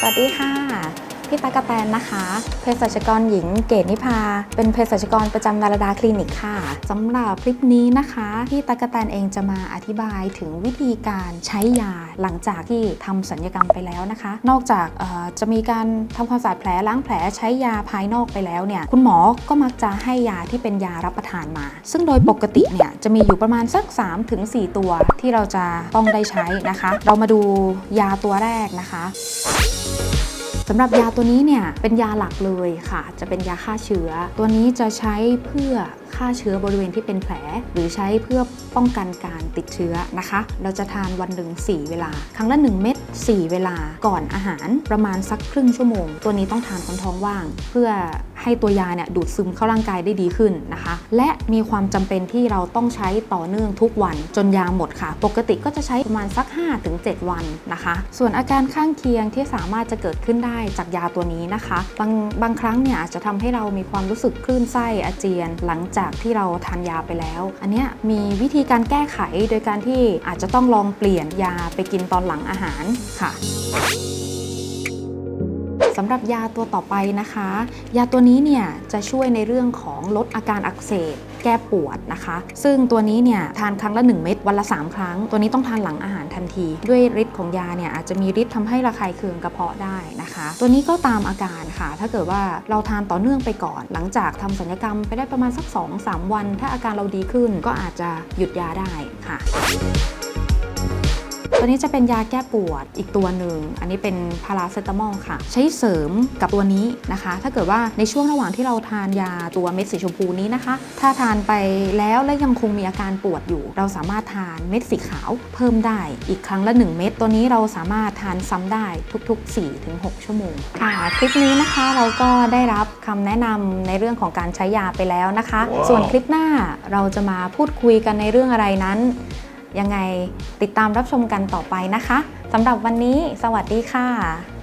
สวัสดีค่ะ พี่ตากกะแตนนะคะเภสัชกรหญิงเกตนิพา เป็นเภสัชกรประจำดารดาคลินิกค่ะสำหรับคลิปนี้นะคะพี่ตากกะแตนเองจะมาอธิบายถึงวิธีการใช้ยาหลังจากที่ทำสัญญกรรมไปแล้วนะคะ นอกจากจะมีการทำความสะอาดแผลล้างแผลใช้ยาภายนอกไปแล้วเนี่ยคุณหมอก็มักจะให้ยาที่เป็นยารับประทานมา ซึ่งโดยปกติเนี่ยจะมีอยู่ประมาณสัก 3-4 ตัวที่เราจะต้องได้ใช้นะคะ เรามาดูยาตัวแรกนะคะ สำหรับยาตัวนี้เนี่ยเป็นยาหลักเลยค่ะ จะเป็นยาฆ่าเชื้อ ตัวนี้จะใช้เพื่อฆ่าเชื้อบริเวณที่เป็นแผล หรือใช้เพื่อป้องกันการติดเชื้อนะคะ เราจะทานวันหนึ่ง4 เวลา ครั้งละ 1 เม็ด4 เวลาก่อนอาหารประมาณสักครึ่งชั่วโมง ตัวนี้ต้องทานตอนท้องว่าง เพื่อ ให้ตัวยาเนี่ยดูดซึมเข้าร่างกายได้ดีขึ้นนะคะ และมีความจำเป็นที่เราต้องใช้ต่อเนื่องทุกวันจนยาหมดค่ะ ปกติก็จะใช้ประมาณสัก 5-7 วันนะคะ ส่วนอาการข้างเคียงที่สามารถจะเกิดขึ้นได้จากยาตัวนี้นะคะ บางบางครั้งเนี่ยอาจจะทำให้เรามีความรู้สึกคลื่นไส้อาเจียน หลังจากที่เราทานยาไปแล้ว อันเนี้ยมีวิธีการแก้ไขโดยการที่อาจจะต้องลองเปลี่ยนยาไปกินตอนหลังอาหารค่ะ สำหรับยาตัวต่อไปนะคะ ยาตัวนี้เนี่ยจะช่วยในเรื่องของลดอาการอักเสบแก้ปวดนะคะ ซึ่งตัวนี้เนี่ยทานครั้งละ 1 เม็ดวันละ 3 ครั้ง ตัวนี้ต้องทานหลังอาหารทันที ด้วยฤทธิ์ของยาเนี่ยอาจจะมีฤทธิ์ทำให้ระคายเคืองกระเพาะได้นะคะ ตัวนี้ก็ตามอาการค่ะ ถ้าเกิดว่าเราทานต่อเนื่องไปก่อน หลังจากทำศัลยกรรมไปได้ประมาณสัก 2-3 วัน ถ้าอาการเราดีขึ้นก็อาจจะหยุดยาได้ค่ะ ตัวนี้จะเป็นยาแก้ปวดอีกตัวหนึ่ง อันนี้เป็นพาราเซตามอลค่ะ ใช้เสริมกับตัวนี้นะคะ ถ้าเกิดว่าในช่วงระหว่างที่เราทานยาตัวเม็ดสีชมพูนี้นะคะ ถ้าทานไปแล้วและยังคงมีอาการปวดอยู่ เราสามารถทานเม็ดสีขาวเพิ่มได้อีกครั้งละ 1 เม็ดตัวนี้เราสามารถทานซ้ำได้ทุก ๆ 4-6 ชั่วโมงค่ะคลิปนี้นะคะเราก็ได้รับคำแนะนำในเรื่องของการใช้ยาไปแล้วนะคะส่วนคลิปหน้าเราจะมาพูดคุยกันในเรื่องอะไรนั้น ยังไงติดตามรับชมกันต่อไปนะคะสำหรับวันนี้ สวัสดีค่ะ